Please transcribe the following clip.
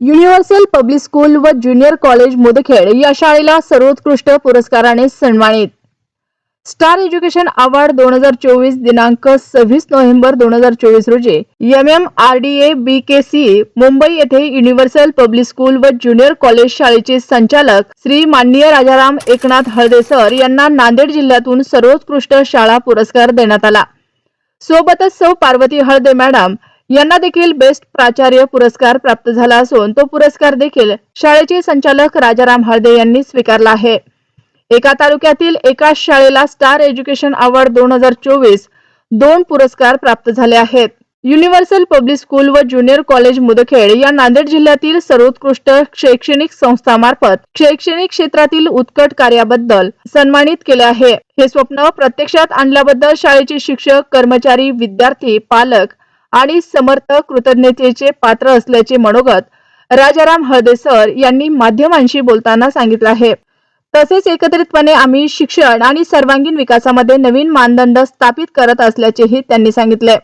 Universal public school व junior college Mudkhed या शाळेला सर्वोत्कृष्ट पुरस्काराने सन्मानित. स्टार एज्युकेशन अवॉर्ड दोन हजार चोवीस दिनांक सव्वीस नोव्हेंबर दोन हजार चोवीस रोजी M M R D A B K C Mumbai येथे युनिव्हर्सल पब्लिक स्कूल व ज्युनियर कॉलेज शाळेचे संचालक श्री माननीय राजाराम एकनाथ हळदे सर यांना नांदेड जिल्ह्यातून सर्वोत्कृष्ट शाळा पुरस्कार देण्यात आला. सोबतच सौ पार्वती हळदे मॅडम यांना देखील बेस्ट प्राचार्य पुरस्कार प्राप्त झाला असून तो पुरस्कार देखील शाळेचे संचालक राजाराम हळदे यांनी स्वीकारला आहे. एका तालुक्यातील एकाच शाळेला स्टार एज्युकेशन अवॉर्ड दोन हजार चोवीस दोन पुरस्कार प्राप्त झाले आहेत. युनिव्हर्सल पब्लिक स्कूल व ज्युनियर कॉलेज मुदखेड या नांदेड जिल्ह्यातील सर्वोत्कृष्ट शैक्षणिक संस्थामार्फत शैक्षणिक क्षेत्रातील उत्कट कार्याबद्दल सन्मानित केले आहे. हे स्वप्न प्रत्यक्षात आणल्याबद्दल शाळेचे शिक्षक कर्मचारी विद्यार्थी पालक आणि समर्थक कृतज्ञतेचे पात्र असल्याचे मनोगत राजाराम हळदे सर यांनी माध्यमांशी बोलताना सांगितलं आहे. तसेच एकत्रितपणे आम्ही शिक्षण आणि सर्वांगीण विकासामध्ये नवीन मानदंड स्थापित करत असल्याचेही त्यांनी सांगितले.